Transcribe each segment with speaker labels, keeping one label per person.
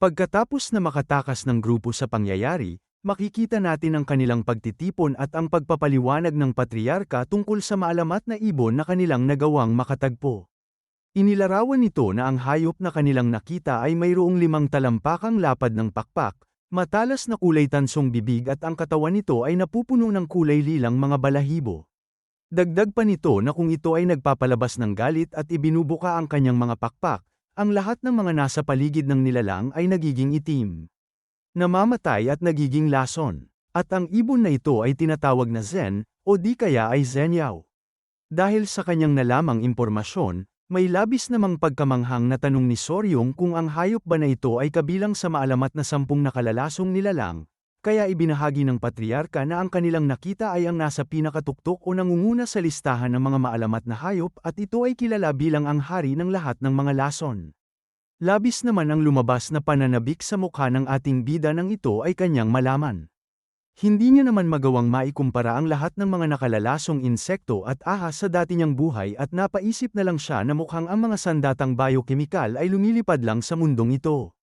Speaker 1: Pagkatapos na makatakas ng grupo sa pangyayari, makikita natin ang kanilang pagtitipon at ang pagpapaliwanag ng patriarka tungkol sa maalamat na ibon na kanilang nagawang makatagpo. Inilarawan nito na ang hayop na kanilang nakita ay mayroong limang talampakang lapad ng pakpak, matalas na kulay tansong bibig at ang katawan nito ay napupuno ng kulay lilang mga balahibo. Dagdag pa nito na kung ito ay nagpapalabas ng galit at ibinubuka ang kanyang mga pakpak, ang lahat ng mga nasa paligid ng nilalang ay nagiging itim. Namamatay at nagiging lason. At ang ibon na ito ay tinatawag na Zen, o di kaya ay Zenyaw. Dahil sa kanyang nalamang impormasyon, may labis namang pagkamanghang na tanong ni Soryong kung ang hayop ba na ito ay kabilang sa maalamat na sampung nakalalasong nilalang, kaya ibinahagi ng patriarka na ang kanilang nakita ay ang nasa pinakatuktok o nangunguna sa listahan ng mga maalamat na hayop at ito ay kilala bilang ang hari ng lahat ng mga lason. Labis naman ang lumabas na pananabik sa mukha ng ating bida ng ito ay kanyang malaman. Hindi niya naman magawang maikumpara ang lahat ng mga nakalalasong insekto at ahas sa dati niyang buhay at napaisip na lang siya na mukhang ang mga sandatang biokemikal ay lumilipad lang sa mundong ito.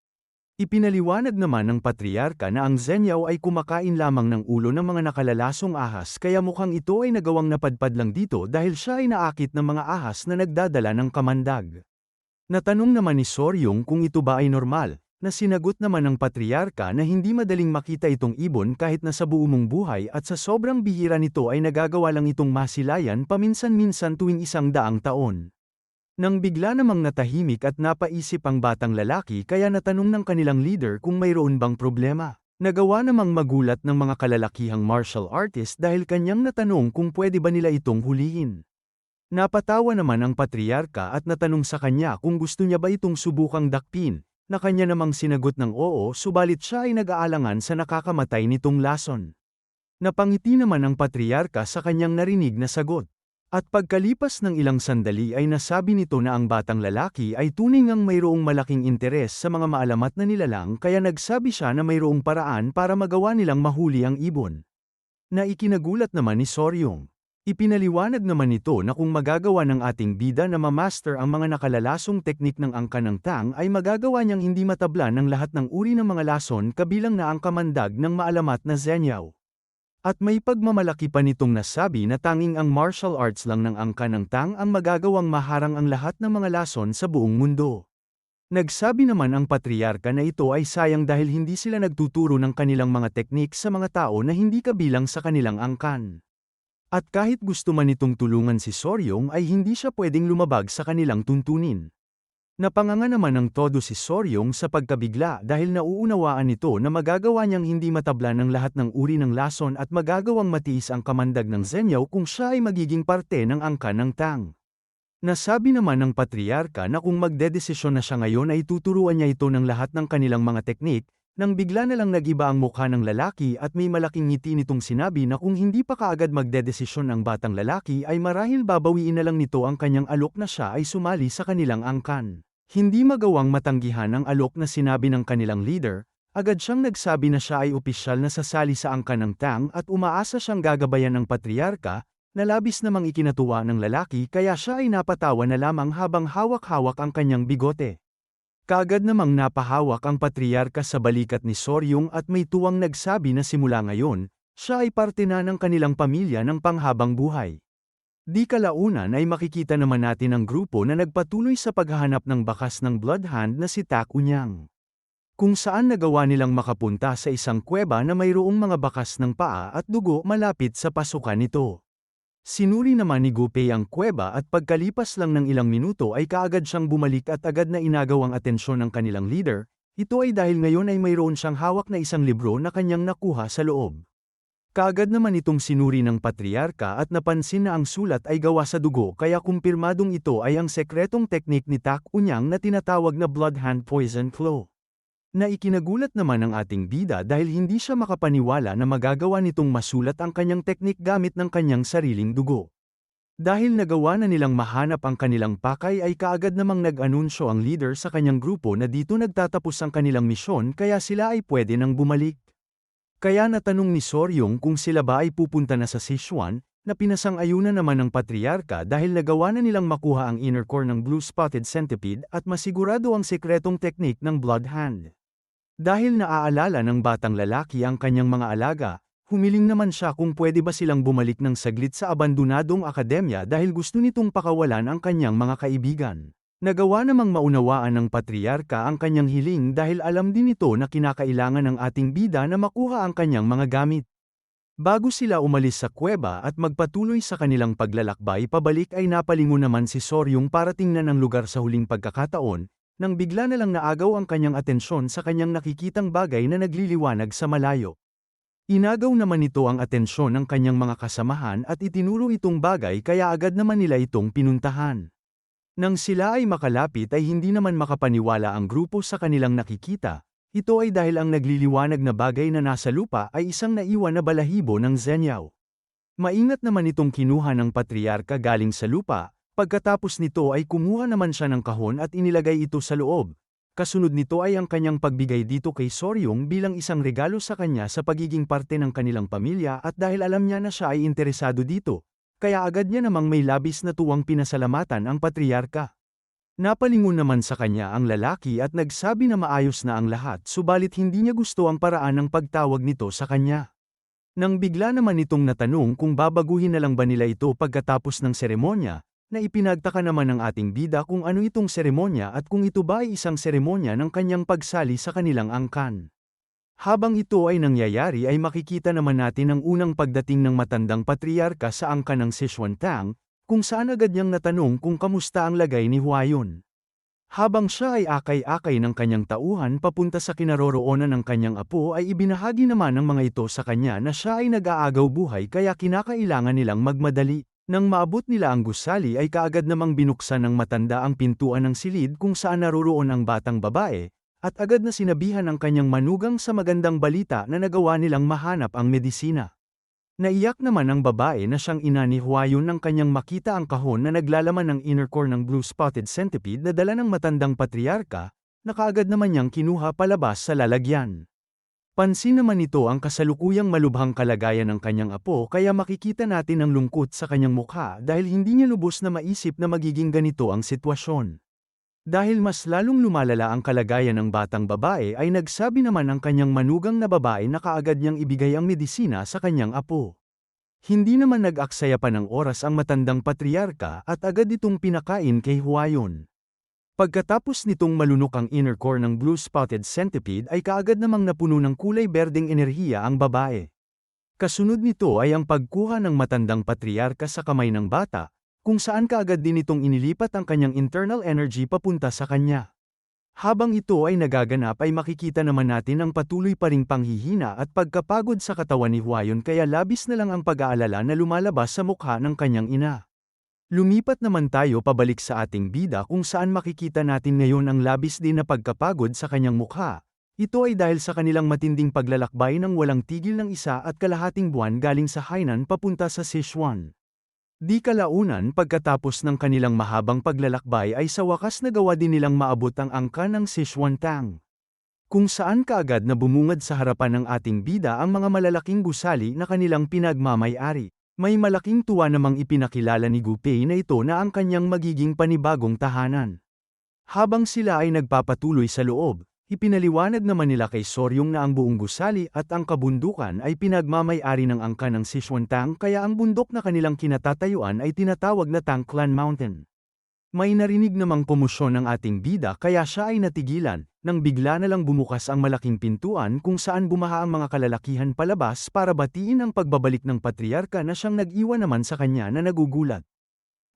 Speaker 1: Ipinaliwanag naman ng patriarka na ang Zenyaw ay kumakain lamang ng ulo ng mga nakalalasong ahas kaya mukhang ito ay nagawang napadpad lang dito dahil siya ay naakit ng mga ahas na nagdadala ng kamandag. Natanong naman ni Soryong kung ito ba ay normal, na sinagot naman ng patriarka na hindi madaling makita itong ibon kahit na sa buo mong buhay at sa sobrang bihira nito ay nagagawa lang itong masilayan paminsan-minsan tuwing isang daang taon. Nang bigla namang natahimik at napaisip ang batang lalaki kaya natanong ng kanilang leader kung mayroon bang problema. Nagawa namang magulat ng mga kalalakihang martial artist dahil kanyang natanong kung pwede ba nila itong hulihin. Napatawa naman ang patriarka at natanong sa kanya kung gusto niya ba itong subukang dakpin, na kanya namang sinagot ng oo subalit siya ay nag-aalangan sa nakakamatay nitong lason. Napangiti naman ang patriarka sa kanyang narinig na sagot. At pagkalipas ng ilang sandali ay nasabi nito na ang batang lalaki ay tunay ngang mayroong malaking interes sa mga maalamat na nilalang kaya nagsabi siya na mayroong paraan para magawa nilang mahuli ang ibon. Na ikinagulat naman ni Soryong. Ipinaliwanag naman nito na kung magagawa ng ating bida na mamaster ang mga nakalalasong teknik ng angka ng tang ay magagawa niyang hindi matablan ng lahat ng uri ng mga lason kabilang na ang kamandag ng maalamat na Zenyaw. At may pagmamalaki pa nitong nasabi na tanging ang martial arts lang ng angka ng tang ang magagawang maharang ang lahat ng mga lason sa buong mundo. Nagsabi naman ang patriarka na ito ay sayang dahil hindi sila nagtuturo ng kanilang mga teknik sa mga tao na hindi kabilang sa kanilang angkan. At kahit gusto man itong tulungan si Soryong ay hindi siya pwedeng lumabag sa kanilang tuntunin. Napanganga naman ng todo si Soryong sa pagkabigla dahil nauunawaan nito na magagawa niyang hindi matabla ng lahat ng uri ng lason at magagawang matiis ang kamandag ng Zenyaw kung siya ay magiging parte ng angka ng Tang. Nasabi naman ng patriarka na kung magdedesisyon na siya ngayon ay tuturuan niya ito ng lahat ng kanilang mga teknik, nang bigla na lang nagiba ang mukha ng lalaki at may malaking ngiti nitong sinabi na kung hindi pa kaagad magdedesisyon ang batang lalaki ay marahil babawiin na lang nito ang kanyang alok na siya ay sumali sa kanilang angkan. Hindi magawang matanggihan ang alok na sinabi ng kanilang leader, agad siyang nagsabi na siya ay opisyal na sasali sa angka ng Tang at umaasa siyang gagabayan ng patriarka, na labis namang ikinatuwa ng lalaki kaya siya ay napatawa na lamang habang hawak-hawak ang kanyang bigote. Kagad namang napahawak ang patriarka sa balikat ni Soryong at may tuwang nagsabi na simula ngayon, siya ay parte na ng kanilang pamilya ng panghabang buhay. Di kalaunan ay makikita naman natin ang grupo na nagpatuloy sa paghahanap ng bakas ng Bloodhound na si Tak Unyang. Kung saan nagawa nilang makapunta sa isang kuweba na mayroong mga bakas ng paa at dugo malapit sa pasukan nito. Sinuri naman ni Gupei ang kuweba at pagkalipas lang ng ilang minuto ay kaagad siyang bumalik at agad na inagaw ang atensyon ng kanilang leader, ito ay dahil ngayon ay mayroon siyang hawak na isang libro na kanyang nakuha sa loob. Kaagad naman itong sinuri ng patriarka at napansin na ang sulat ay gawa sa dugo kaya kumpirmadong ito ay ang sekretong teknik ni Tak Unyang na tinatawag na Blood Hand Poison Flow. Na ikinagulat naman ang ating bida dahil hindi siya makapaniwala na magagawa nitong masulat ang kanyang teknik gamit ng kanyang sariling dugo. Dahil nagawa na nilang mahanap ang kanilang pakay ay kaagad namang nag-anunsyo ang leader sa kanyang grupo na dito nagtatapos ang kanilang misyon kaya sila ay pwede nang bumalik. Kaya natanong ni Soryong kung sila ba ay pupunta na sa Sichuan, na pinasang-ayunan naman ng patriarka dahil nagawa na nilang makuha ang inner core ng blue-spotted centipede at masigurado ang sekretong teknik ng blood hand. Dahil naaalala ng batang lalaki ang kanyang mga alaga, humiling naman siya kung pwede ba silang bumalik ng saglit sa abandonadong akademya dahil gusto nitong pakawalan ang kanyang mga kaibigan. Nagawa namang maunawaan ng patriarka ang kanyang hiling dahil alam din ito na kinakailangan ng ating bida na makuha ang kanyang mga gamit. Bago sila umalis sa kuweba at magpatuloy sa kanilang paglalakbay pabalik ay napalingon naman si Soryong para tingnan ang lugar sa huling pagkakataon, nang bigla na lang naagaw ang kanyang atensyon sa kanyang nakikitang bagay na nagliliwanag sa malayo. Inagaw naman ito ang atensyon ng kanyang mga kasamahan at itinuro itong bagay kaya agad naman nila itong pinuntahan. Nang sila ay makalapit ay hindi naman makapaniwala ang grupo sa kanilang nakikita, ito ay dahil ang nagliliwanag na bagay na nasa lupa ay isang naiwan na balahibo ng Zenyaw. Maingat naman itong kinuha ng patriarka galing sa lupa, pagkatapos nito ay kumuha naman siya ng kahon at inilagay ito sa loob. Kasunod nito ay ang kanyang pagbigay dito kay Soryong bilang isang regalo sa kanya sa pagiging parte ng kanilang pamilya at dahil alam niya na siya ay interesado dito, kaya agad niya namang may labis na tuwang pinasalamatan ang patriarka. Napalingon naman sa kanya ang lalaki at nagsabi na maayos na ang lahat subalit hindi niya gusto ang paraan ng pagtawag nito sa kanya. Nang bigla naman itong natanong kung babaguhin na lang ba nila ito pagkatapos ng seremonya, na ipinagtaka naman ng ating bida kung ano itong seremonya at kung ito ba ay isang seremonya ng kanyang pagsali sa kanilang angkan. Habang ito ay nangyayari ay makikita naman natin ang unang pagdating ng matandang patriarka sa angka ng Sichuantang, kung saan agad niyang natanong kung kamusta ang lagay ni Huayon. Habang siya ay akay-akay ng kanyang tauhan papunta sa kinaroroonan ng kanyang apo ay ibinahagi naman ng mga ito sa kanya na siya ay nag-aagaw buhay kaya kinakailangan nilang magmadali. Nang maabot nila ang gusali ay kaagad namang binuksan ng matanda ang pintuan ng silid kung saan naroroon ang batang babae, at agad na sinabihan ang kanyang manugang sa magandang balita na nagawa nilang mahanap ang medisina. Naiyak naman ang babae na siyang ina ni Huayon nang kanyang makita ang kahon na naglalaman ng inner core ng blue-spotted centipede na dala ng matandang patriarka, na kaagad naman niyang kinuha palabas sa lalagyan. Pansin naman ito ang kasalukuyang malubhang kalagayan ng kanyang apo kaya makikita natin ang lungkot sa kanyang mukha dahil hindi niya lubos na maisip na magiging ganito ang sitwasyon. Dahil mas lalong lumalala ang kalagayan ng batang babae ay nagsabi naman ang kanyang manugang na babae na kaagad niyang ibigay ang medisina sa kanyang apo. Hindi naman nag-aksaya pa ng oras ang matandang patriarka at agad itong pinakain kay Huayon. Pagkatapos nitong malunok ang inner core ng blue-spotted centipede ay kaagad namang napuno ng kulay berdeng enerhiya ang babae. Kasunod nito ay ang pagkuha ng matandang patriarka sa kamay ng bata, kung saan kaagad din itong inilipat ang kanyang internal energy papunta sa kanya. Habang ito ay nagaganap ay makikita naman natin ang patuloy pa ring panghihina at pagkapagod sa katawan ni Huayon kaya labis na lang ang pag-aalala na lumalabas sa mukha ng kanyang ina. Lumipat naman tayo pabalik sa ating bida kung saan makikita natin ngayon ang labis din na pagkapagod sa kanyang mukha. Ito ay dahil sa kanilang matinding paglalakbay ng walang tigil ng isa at kalahating buwan galing sa Hainan papunta sa Sichuan. Di kalaunan pagkatapos ng kanilang mahabang paglalakbay ay sa wakas nagawa din nilang maabot ang angka ng Sichuantang. Kung saan kaagad na bumungad sa harapan ng ating bida ang mga malalaking gusali na kanilang pinagmamay-ari. May malaking tuwa namang ipinakilala ni Gupei na ito na ang kanyang magiging panibagong tahanan. Habang sila ay nagpapatuloy sa loob, Ipinaliwanag naman nila kay Soryong na ang buong gusali at ang kabundukan ay pinagmamay-ari ng angka ng Sichuantang kaya ang bundok na kanilang kinatatayuan ay tinatawag na Tangklan Mountain. May narinig namang komosyon ng ating bida kaya siya ay natigilan, nang bigla na lang bumukas ang malaking pintuan kung saan bumaha ang mga kalalakihan palabas para batiin ang pagbabalik ng patriarka na siyang nag-iwan naman sa kanya na nagugulat.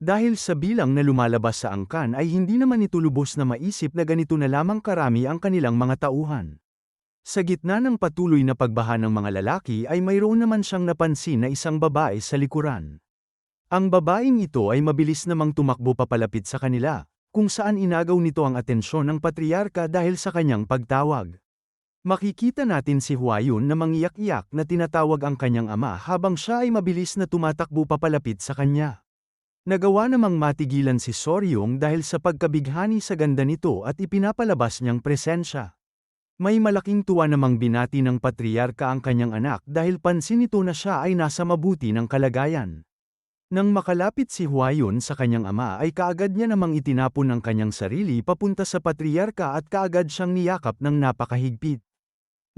Speaker 1: Dahil sa bilang na lumalabas sa angkan ay hindi naman ito lubos na maisip na ganito na lamang karami ang kanilang mga tauhan. Sa gitna ng patuloy na pagbaha ng mga lalaki ay mayroon naman siyang napansin na isang babae sa likuran. Ang babaeng ito ay mabilis namang tumakbo papalapit sa kanila, kung saan inagaw nito ang atensyon ng patriarka dahil sa kanyang pagtawag. Makikita natin si Huayun na mangiyak-iyak na tinatawag ang kanyang ama habang siya ay mabilis na tumatakbo papalapit sa kanya. Nagawa namang matigilan si Soryong dahil sa pagkabighani sa ganda nito at ipinapalabas niyang presensya. May malaking tuwa namang binati ng patriarka ang kanyang anak dahil pansin nito na siya ay nasa mabuti ng kalagayan. Nang makalapit si Huayon sa kanyang ama ay kaagad niya namang itinapon ang kanyang sarili papunta sa patriarka at kaagad siyang niyakap ng napakahigpit.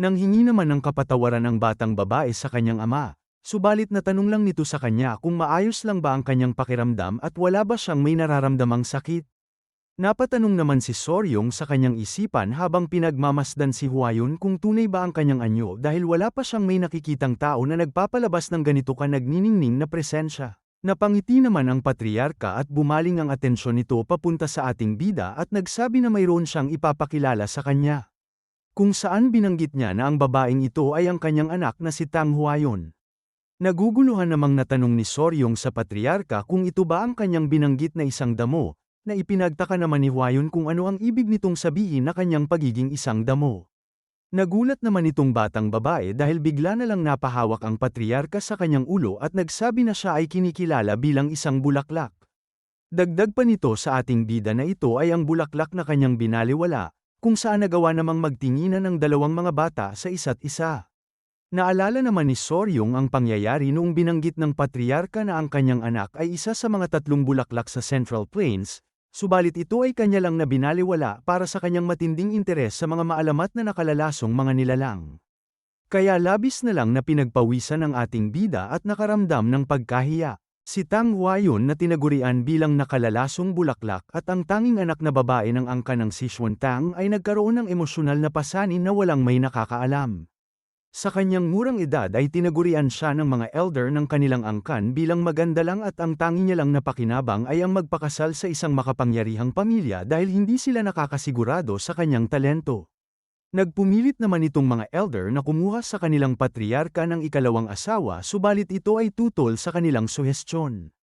Speaker 1: Nanghingi naman ng kapatawaran ang batang babae sa kanyang ama, subalit natanong lang nito sa kanya kung maayos lang ba ang kanyang pakiramdam at wala ba siyang may nararamdamang sakit. Napatanong naman si Soryong sa kanyang isipan habang pinagmamasdan si Huayon kung tunay ba ang kanyang anyo dahil wala pa siyang may nakikitang tao na nagpapalabas ng ganito ka nagniningning na presensya. Napangiti naman ang patriarka at bumaling ang atensyon nito papunta sa ating bida at nagsabi na mayroon siyang ipapakilala sa kanya. Kung saan binanggit niya na ang babaeng ito ay ang kanyang anak na si Tang Huayon. Naguguluhan namang natanong ni Soryong sa patriarka kung ito ba ang kanyang binanggit na isang damo, na ipinagtaka naman ni Huayon kung ano ang ibig nitong sabihin na kanyang pagiging isang damo. Nagulat naman itong batang babae dahil bigla na lang napahawak ang patriarka sa kanyang ulo at nagsabi na siya ay kinikilala bilang isang bulaklak. Dagdag pa nito sa ating bida na ito ay ang bulaklak na kanyang binaliwala, kung saan nagawa namang magtinginan ng dalawang mga bata sa isa't isa. Naalala naman ni Soryong ang pangyayari noong binanggit ng patriarka na ang kanyang anak ay isa sa mga tatlong bulaklak sa Central Plains, Subalit ito ay kanya lang na binaliwala para sa kanyang matinding interes sa mga maalamat na nakalalasong mga nilalang. Kaya labis na lang na pinagpawisan ang ating bida at nakaramdam ng pagkahiya. Si Tang Huayon na tinagurian bilang nakalalasong bulaklak at ang tanging anak na babae ng angka ng Sichuan Tang ay nagkaroon ng emosyonal na pasanin na walang may nakakaalam. Sa kanyang murang edad ay tinagurian siya ng mga elder ng kanilang angkan bilang maganda lang at ang tangi niya lang na pakinabang ay ang magpakasal sa isang makapangyarihang pamilya dahil hindi sila nakakasigurado sa kanyang talento. Nagpumilit naman itong mga elder na kumuha sa kanilang patriarka ng ikalawang asawa subalit ito ay tutol sa kanilang suhestyon.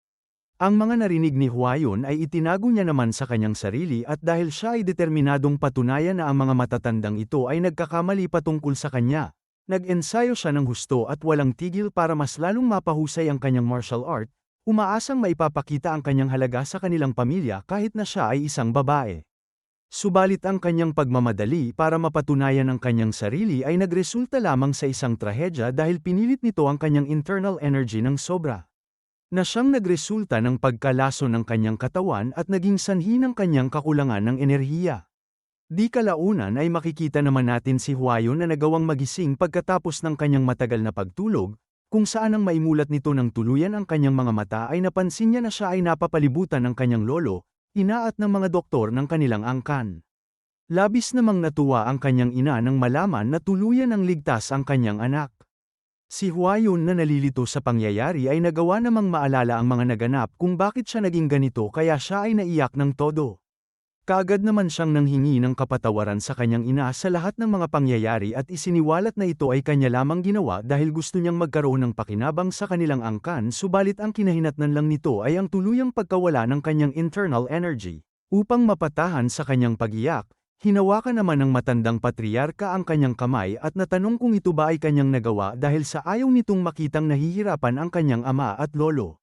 Speaker 1: Ang mga narinig ni Huayon ay itinago niya naman sa kanyang sarili at dahil siya ay determinadong patunayan na ang mga matatandang ito ay nagkakamali patungkol sa kanya, Nag-ensayo siya ng husto at walang tigil para mas lalong mapahusay ang kanyang martial art, umaasang maipapakita ang kanyang halaga sa kanilang pamilya kahit na siya ay isang babae. Subalit ang kanyang pagmamadali para mapatunayan ang kanyang sarili ay nagresulta lamang sa isang trahedya dahil pinilit nito ang kanyang internal energy ng sobra. Na siyang nagresulta ng pagkalaso ng kanyang katawan at naging sanhi ng kanyang kakulangan ng enerhiya. Di kalaunan ay makikita naman natin si Huayon na nagawang magising pagkatapos ng kanyang matagal na pagtulog, kung saan ang maimulat nito ng tuluyan ang kanyang mga mata ay napansin niya na siya ay napapalibutan ng kanyang lolo, ina at ng mga doktor ng kanilang angkan. Labis namang natuwa ang kanyang ina nang malaman na tuluyan ang ligtas ang kanyang anak. Si Huayon na nalilito sa pangyayari ay nagawa namang maalala ang mga naganap kung bakit siya naging ganito kaya siya ay naiyak ng todo. Kaagad naman siyang nanghingi ng kapatawaran sa kanyang ina sa lahat ng mga pangyayari at isiniwalat na ito ay kanya lamang ginawa dahil gusto niyang magkaroon ng pakinabang sa kanilang angkan subalit ang kinahinatnan lang nito ay ang tuluyang pagkawala ng kanyang internal energy. Upang mapatahan sa kanyang pagiyak, hinawakan naman ng matandang patriarka ang kanyang kamay at natanong kung ito ba ay kanyang nagawa dahil sa ayaw nitong makitang nahihirapan ang kanyang ama at lolo.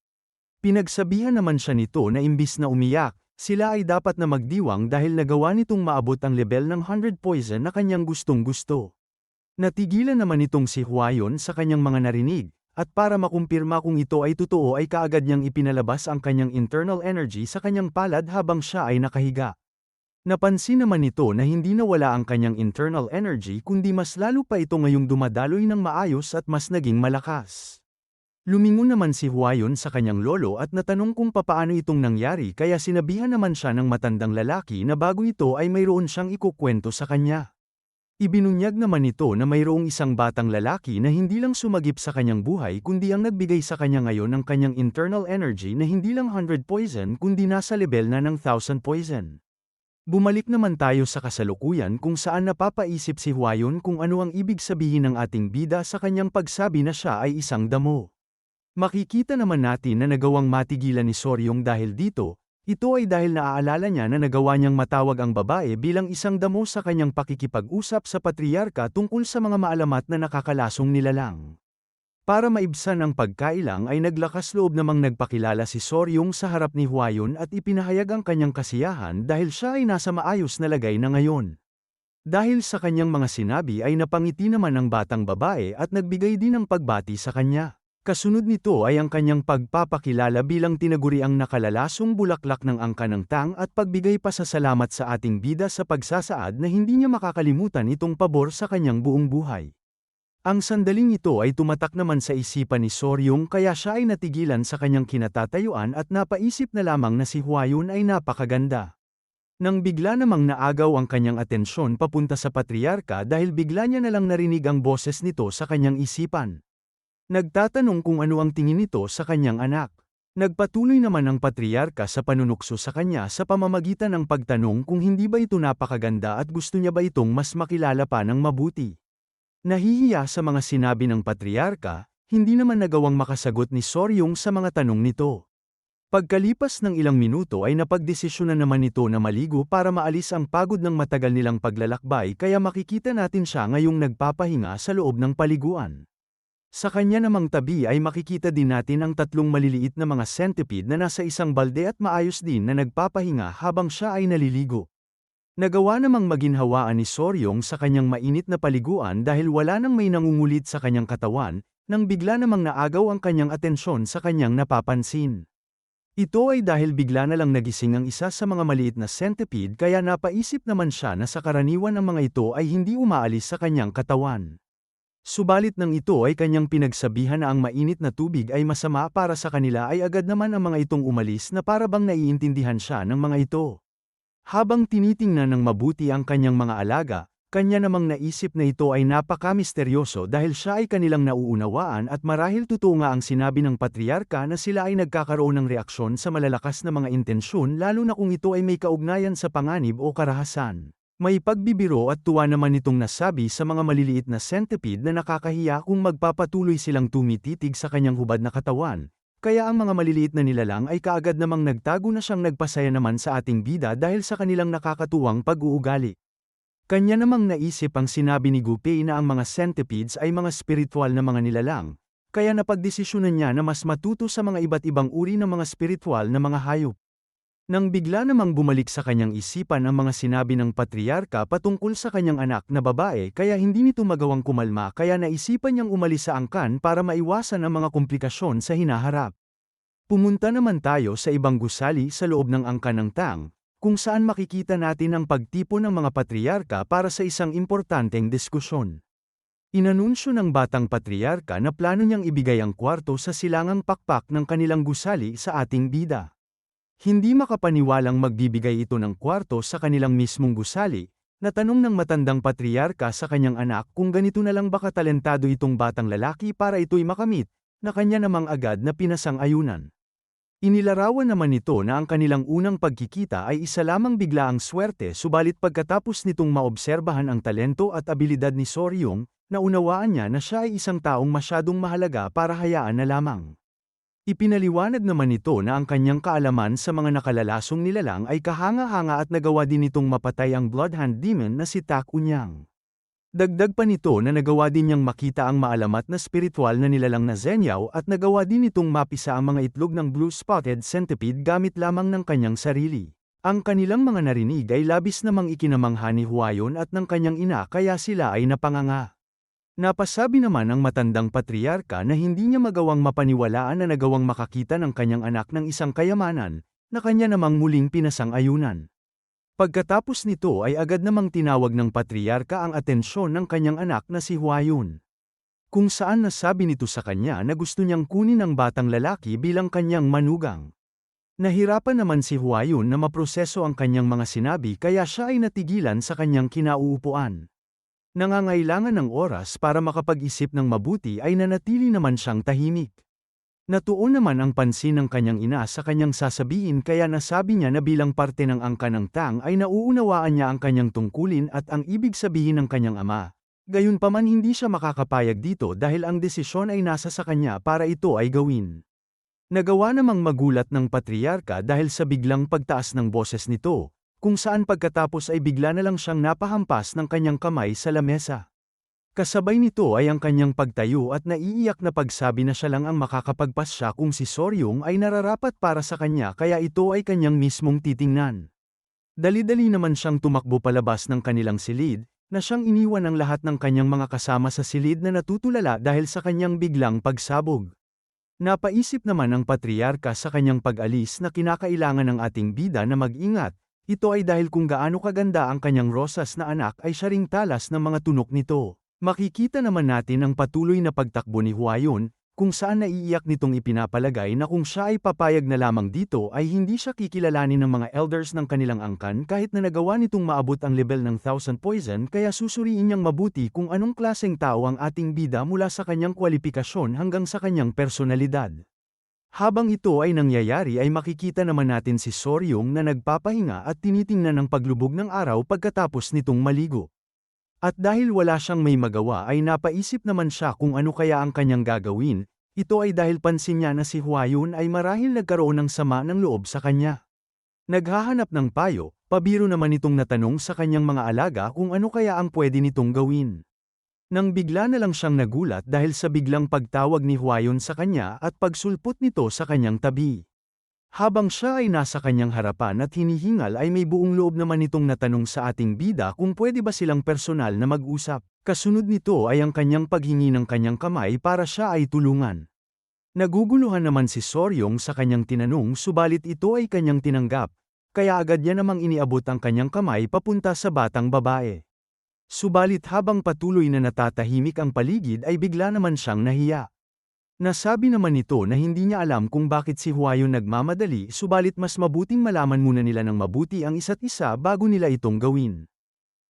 Speaker 1: Pinagsabihan naman siya nito na imbis na umiyak, sila ay dapat na magdiwang dahil nagawa nitong maabot ang level ng 100 poison na kanyang gustong gusto. Natigilan naman itong si Huayon sa kanyang mga narinig, at para makumpirma kung ito ay totoo ay kaagad niyang ipinalabas ang kanyang internal energy sa kanyang palad habang siya ay nakahiga. Napansin naman nito na hindi nawala ang kanyang internal energy kundi mas lalo pa ito ngayong dumadaloy ng maayos at mas naging malakas. Lumingon naman si Huayon sa kanyang lolo at natanong kung papaano itong nangyari kaya sinabihan naman siya ng matandang lalaki na bago ito ay mayroon siyang ikukwento sa kanya. Ibinunyag naman ito na mayroong isang batang lalaki na hindi lang sumagip sa kanyang buhay kundi ang nagbigay sa kanya ngayon ng kanyang internal energy na hindi lang 100 poison kundi nasa level na ng 1000 poison. Bumalik naman tayo sa kasalukuyan kung saan napapaisip si Huayon kung ano ang ibig sabihin ng ating bida sa kanyang pagsabi na siya ay isang damo. Makikita naman natin na nagawang matigilan ni Soryong dahil dito, ito ay dahil naaalala niya na nagawa niyang matawag ang babae bilang isang damo sa kanyang pakikipag-usap sa patriarka tungkol sa mga maalamat na nakakalasong nilalang. Para maibsan ang pagkailang ay naglakas loob namang nagpakilala si Soryong sa harap ni Huayon at ipinahayag ang kanyang kasiyahan dahil siya ay nasa maayos na lagay na ngayon. Dahil sa kanyang mga sinabi ay napangiti naman ang batang babae at nagbigay din ng pagbati sa kanya. Kasunod nito ay ang kanyang pagpapakilala bilang tinaguriang nakalalasong bulaklak ng angka ng tang at pagbigay pasasalamat sa ating bida sa pagsasaad na hindi niya makakalimutan itong pabor sa kanyang buong buhay. Ang sandaling ito ay tumatak naman sa isipan ni Soryong kaya siya ay natigilan sa kanyang kinatatayuan at napaisip na lamang na si Huayun ay napakaganda. Nang bigla namang naagaw ang kanyang atensyon papunta sa patriarka dahil bigla niya nalang narinig ang boses nito sa kanyang isipan. Nagtatanong kung ano ang tingin nito sa kanyang anak. Nagpatuloy naman ang patriarka sa panunukso sa kanya sa pamamagitan ng pagtanong kung hindi ba ito napakaganda at gusto niya ba itong mas makilala pa ng mabuti. Nahihiya sa mga sinabi ng patriarka, hindi naman nagawang makasagot ni Soryong sa mga tanong nito. Pagkalipas ng ilang minuto ay napagdesisyonan naman nito na maligo para maalis ang pagod ng matagal nilang paglalakbay kaya makikita natin siya ngayong nagpapahinga sa loob ng paliguan. Sa kanya namang tabi ay makikita din natin ang tatlong maliliit na mga centipede na nasa isang balde at maayos din na nagpapahinga habang siya ay naliligo. Nagawa namang maginhawaan ni Soryong sa kanyang mainit na paliguan dahil wala nang may nangungulit sa kanyang katawan, nang bigla namang naagaw ang kanyang atensyon sa kanyang napapansin. Ito ay dahil bigla na lang nagising ang isa sa mga maliit na centipede kaya napaisip naman siya na sa karaniwan ang mga ito ay hindi umaalis sa kanyang katawan. Subalit nang ito ay kanyang pinagsabihan na ang mainit na tubig ay masama para sa kanila ay agad naman ang mga itong umalis na para bang naiintindihan siya ng mga ito. Habang tinitingnan ng mabuti ang kanyang mga alaga, kanya namang naisip na ito ay napaka-misteryoso dahil siya ay kanilang nauunawaan at marahil totoo nga ang sinabi ng patriarka na sila ay nagkakaroon ng reaksyon sa malalakas na mga intensyon lalo na kung ito ay may kaugnayan sa panganib o karahasan. May pagbibiro at tuwa naman itong nasabi sa mga maliliit na centipede na nakakahiya kung magpapatuloy silang tumititig sa kanyang hubad na katawan, kaya ang mga maliliit na nilalang ay kaagad namang nagtago na siyang nagpasaya naman sa ating bida dahil sa kanilang nakakatuwang pag-uugali. Kanya namang naisip ang sinabi ni Gupei na ang mga centipedes ay mga spiritual na mga nilalang, kaya napagdesisyonan niya na mas matuto sa mga iba't ibang uri ng mga spiritual na mga hayop. Nang bigla namang bumalik sa kanyang isipan ang mga sinabi ng patriarka patungkol sa kanyang anak na babae kaya hindi nito magawang kumalma kaya naisipan niyang umalis sa angkan para maiwasan ang mga komplikasyon sa hinaharap. Pumunta naman tayo sa ibang gusali sa loob ng angkan ng tang, kung saan makikita natin ang pagtipon ng mga patriarka para sa isang importanteng diskusyon. Inanunsyo ng batang patriarka na plano niyang ibigay ang kwarto sa silangang pakpak ng kanilang gusali sa ating bida. Hindi makapaniwalang magbibigay ito ng kwarto sa kanilang mismong gusali, natanong ng matandang patriarka sa kanyang anak kung ganito na lang ba katalentado itong batang lalaki para ito'y makamit, na kanya namang agad na pinasang-ayunan. Inilarawan naman nito na ang kanilang unang pagkikita ay isa lamang bigla ang swerte subalit pagkatapos nitong maobserbahan ang talento at abilidad ni Soryong, naunawaan niya na siya ay isang taong masyadong mahalaga para hayaan na lamang. Ipinaliwanag naman nito na ang kanyang kaalaman sa mga nakalalasong nilalang ay kahanga-hanga at nagawa din nitong mapatay ang Bloodhand Demon na si Tak Unyang. Dagdag pa nito na nagawa din niyang makita ang maalamat na spiritual na nilalang na Zenyaw at nagawa din nitong mapisa ang mga itlog ng blue-spotted centipede gamit lamang ng kanyang sarili. Ang kanilang mga narinig ay labis namang ikinamangha ni Huayon at ng kanyang ina kaya sila ay napanganga. Napasabi naman ang matandang patriarka na hindi niya magawang mapaniwalaan na nagawang makakita ng kanyang anak ng isang kayamanan, na kanya namang muling pinasang-ayunan. Pagkatapos nito ay agad namang tinawag ng patriarka ang atensyon ng kanyang anak na si Huayun. Kung saan nasabi nito sa kanya na gusto niyang kunin ang batang lalaki bilang kanyang manugang. Nahirapan naman si Huayun na maproseso ang kanyang mga sinabi kaya siya ay natigilan sa kanyang kinauupuan. Nangangailangan ng oras para makapag-isip ng mabuti ay nanatili naman siyang tahimik. Natuon naman ang pansin ng kanyang ina sa kanyang sasabihin kaya nasabi niya na bilang parte ng angka ng tang ay nauunawaan niya ang kanyang tungkulin at ang ibig sabihin ng kanyang ama. Gayunpaman hindi siya makakapayag dito dahil ang desisyon ay nasa sa kanya para ito ay gawin. Nagawa namang magulat ng patriarka dahil sa biglang pagtaas ng boses nito, kung saan pagkatapos ay bigla na lang siyang napahampas ng kanyang kamay sa lamesa. Kasabay nito ay ang kanyang pagtayo at naiiyak na pagsabi na siya lang ang makakapagpas siya kung si Soryong ay nararapat para sa kanya kaya ito ay kanyang mismong titingnan. Dali-dali naman siyang tumakbo palabas ng kanilang silid, na siyang iniwan ang lahat ng kanyang mga kasama sa silid na natutulala dahil sa kanyang biglang pagsabog. Napaisip naman ang patriarka sa kanyang pag-alis na kinakailangan ng ating bida na mag-ingat, ito ay dahil kung gaano kaganda ang kanyang rosas na anak ay siya talas ng mga tunok nito. Makikita naman natin ang patuloy na pagtakbo ni Huayon, kung saan naiiyak nitong ipinapalagay na kung siya ay papayag na lamang dito ay hindi siya kikilalanin ng mga elders ng kanilang angkan kahit na nagawa nitong maabot ang level ng Thousand Poison kaya susuriin niyang mabuti kung anong klaseng tao ang ating bida mula sa kanyang kwalifikasyon hanggang sa kanyang personalidad. Habang ito ay nangyayari ay makikita naman natin si Soryong na nagpapahinga at tinitingnan ng paglubog ng araw pagkatapos nitong maligo. At dahil wala siyang may magawa ay napaisip naman siya kung ano kaya ang kanyang gagawin, ito ay dahil pansin niya na si Huayun ay marahil nagkaroon ng sama ng loob sa kanya. Naghahanap ng payo, pabiro naman itong natanong sa kanyang mga alaga kung ano kaya ang pwede nitong gawin. Nang bigla na lang siyang nagulat dahil sa biglang pagtawag ni Huayun sa kanya at pagsulpot nito sa kanyang tabi. Habang siya ay nasa kanyang harapan at hinihingal ay may buong loob naman itong natanong sa ating bida kung pwede ba silang personal na mag-usap. Kasunod nito ay ang kanyang paghingi ng kanyang kamay para siya ay tulungan. Naguguluhan naman si Soryong sa kanyang tinanong subalit ito ay kanyang tinanggap, kaya agad niya namang iniabot ang kanyang kamay papunta sa batang babae. Subalit habang patuloy na natatahimik ang paligid ay bigla naman siyang nahiya. Nasabi naman nito na hindi niya alam kung bakit si Huayon nagmamadali subalit mas mabuting malaman muna nila ng mabuti ang isa't isa bago nila itong gawin.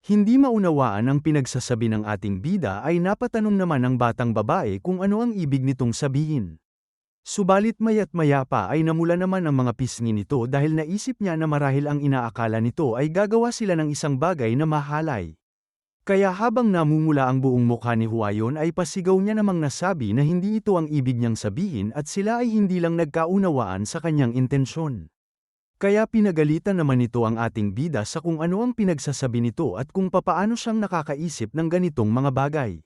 Speaker 1: Hindi maunawaan ang pinagsasabi ng ating bida ay napatanong naman ng batang babae kung ano ang ibig nitong sabihin. Subalit mayat maya pa ay namula naman ang mga pisngi nito dahil naisip niya na marahil ang inaakala nito ay gagawa sila ng isang bagay na mahalay. Kaya habang namumula ang buong mukha ni Huayon ay pasigaw niya namang nasabi na hindi ito ang ibig niyang sabihin at sila ay hindi lang nagkaunawaan sa kanyang intensyon. Kaya pinagalitan naman ito ang ating bida sa kung ano ang pinagsasabi nito at kung papaano siyang nakakaisip ng ganitong mga bagay.